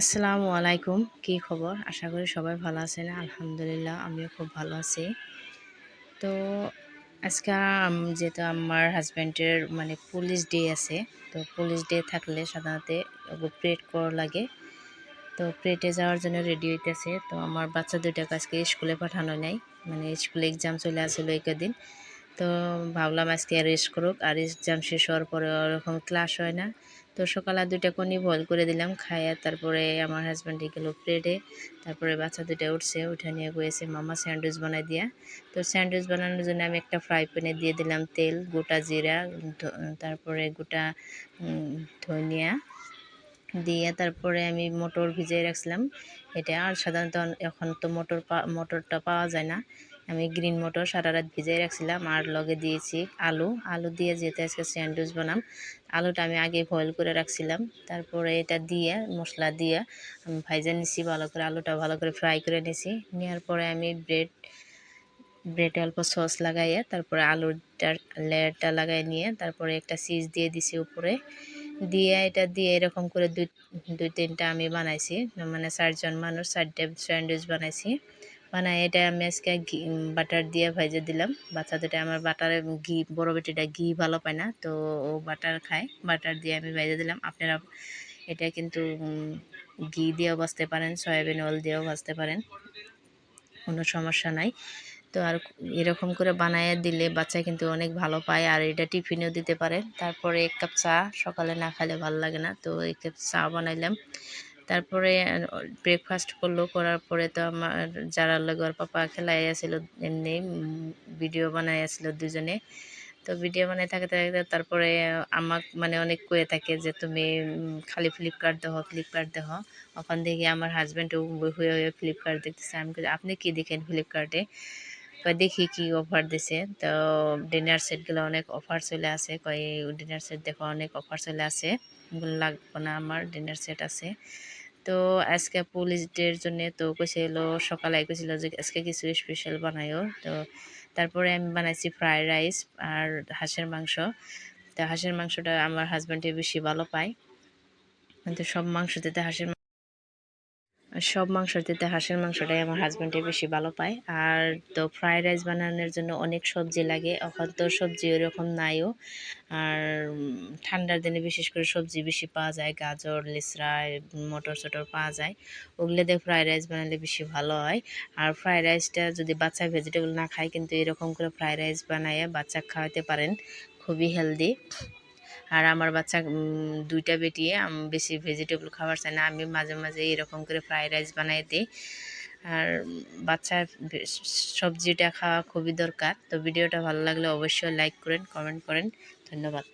আসসালামু আলাইকুম। কি খবর? আশা করি সবাই ভালো আছেন। আলহামদুলিল্লাহ, আমিও খুব ভালো আছি। তো আজকে যেহেতু আমার হাজব্যান্ডের মানে পুলিশ ডে আছে, তো পুলিশ ডে থাকলে সাধারণত প্রেড করা লাগে। তো প্রেটে যাওয়ার জন্য রেডি হইতেছে। তো আমার বাচ্চা দুইটাকে আজকে স্কুলে পাঠানো নাই। মানে স্কুলে এক্সাম চলে আসলো এই কদিন তো ভাবলাম আজকে রেস্ট করুক। আর এক্সাম শেষ হওয়ার পরে ওরকম ক্লাস হয় না। তো সকালে দুইটা কোনি বয়েল করে দিলাম, খাইয়া তারপরে আমার হাজব্যান্ডে গেল প্লেটে তারপরে বাচ্চা দুইটা উঠছে, উঠে নিয়ে গিয়েছে মামা স্যান্ডউইচ বানাই দিয়া। তো স্যান্ডউইচ বানানোর জন্য আমি একটা ফ্রাই প্যানে দিয়ে দিলাম তেল, গোটা জিরা তারপরে গোটা ধনিয়া দিয়ে তারপরে আমি মটর ভিজিয়ে রাখছিলাম। এটা আর সাধারণত এখন তো মটর পা- মটরটা পাওয়া যায় না। আমি গ্রিন মটর সারা রাত ভিজিয়ে রাখছিলাম আর লগে দিয়েছি আলু। আলু দিয়ে যেতে আজকে স্যান্ডউইচ বানাম, আলুটা আমি আগে বয়েল করে রাখছিলাম। তারপরে এটা দিয়ে, মশলা দিয়ে আমি ভাইজা নিছি, ভালো করে আলুটা ভালো করে ফ্রাই করে নিছি। নেওয়ার পরে আমি ব্রেড ব্রেডে অল্প সস লাগাইয়ে তারপরে আলুটার লেয়ারটা লাগাই নিয়ে তারপরে একটা চিজ দিয়ে দিছি উপরে। দিয়ে এটা দিয়ে এরকম করে দুই দুই তিনটা আমি বানাইছি। মানে চারজন মানুষ, চারটে স্যান্ডউইচ বানাইছি। বানাই এটা আমি আজকে ঘি বাটার দিয়ে ভেজে দিলাম। বাচ্চা দুটা আমার বাটারে ঘি, বড় বেটিটা ঘি ভালো পায় না, তো ও বাটার খায়। বাটার দিয়ে আমি ভেজে দিলাম। আপনারা এটা কিন্তু ঘি দিয়েও ভাজতে পারেন, সয়াবিন অয়েল দিয়েও ভাজতে পারেন। কোনো সমস্যা নাই। তো আর এরকম করে বানায় দিলে বাচ্চা কিন্তু অনেক ভালো পায়, আর এটা টিফিনেও দিতে পারে। তারপরে এক কাপ চা, সকালে না খেলে ভালো লাগে না। তো এক কাপ চা বানাইলাম। তারপরে ব্রেকফাস্ট করল, করার পরে তো আমার যারা লগর পাপা খেলাই আসছিল এমনি ভিডিও বানাই আসছিল দুজনে। তো ভিডিও বানাই থাকতে থাকতে তারপরে আমাক মানে অনেক কয়ে থাকে যে, তুমি খালি ফ্লিপকার্ট দেখো ফ্লিপকার্ট দেখো ওখান থেকে আমার হাজব্যান্ডও হয়ে হয়ে ফ্লিপকার্ট দেখতেছে। আমি আপনি কি দেখেন ফ্লিপকার্টে কয় দেখি কি অফার দিছে। তো ডিনার সেটগুলো অনেক অফার চলে আসে কয় ডিনার সেট দেখো অনেক অফার চলে আসে বললাম, লাগবে না আমার ডিনার সেট আছে। তো আজকে পুলিশ ডের জন্য তো কইছে সকালে কইছিল যে আজকে কিছু স্পেশাল বানাইও। তো তারপরে আমি বানাইছি ফ্রাইড রাইস আর হাঁসের মাংস। তো হাঁসের মাংসটা আমার হাজব্যান্ডে বেশি ভালো পায়। কিন্তু সব মাংসতে হাঁসের সব মাংসের থেকে হাঁসের মাংসটাই আমার হাজব্যান্ডে বেশি ভালো পায়। আর তো ফ্রাইড রাইস বানানোর জন্য অনেক সবজি লাগে এখন তো সবজি ওরকম নাইও। আর ঠান্ডার দিনে বিশেষ করে সবজি বেশি পাওয়া যায়, গাজর, লিসরা, মটর চটর পাওয়া যায়। ওগুলো দিয়ে ফ্রাইড রাইস বানালে বেশি ভালো হয়। আর ফ্রাইড রাইসটা যদি বাচ্চা ভেজিটেবল না খায়, কিন্তু এরকম করে ফ্রাইড রাইস বানাইয়ে বাচ্চা খাওয়াতে পারেন, খুবই হেলদি আর আমার বাচ্চা দুইটা বেটি বেশি ভেজিটেবল খাবার চায় না। আমি মাঝে মাঝে এরকম করে ফ্রাইড রাইস বানাই দিই। আর বাচ্চার সবজিটা খাওয়া খুবই দরকার। তো ভিডিওটা ভালো লাগলে অবশ্যই লাইক করেন কমেন্ট করেন। ধন্যবাদ।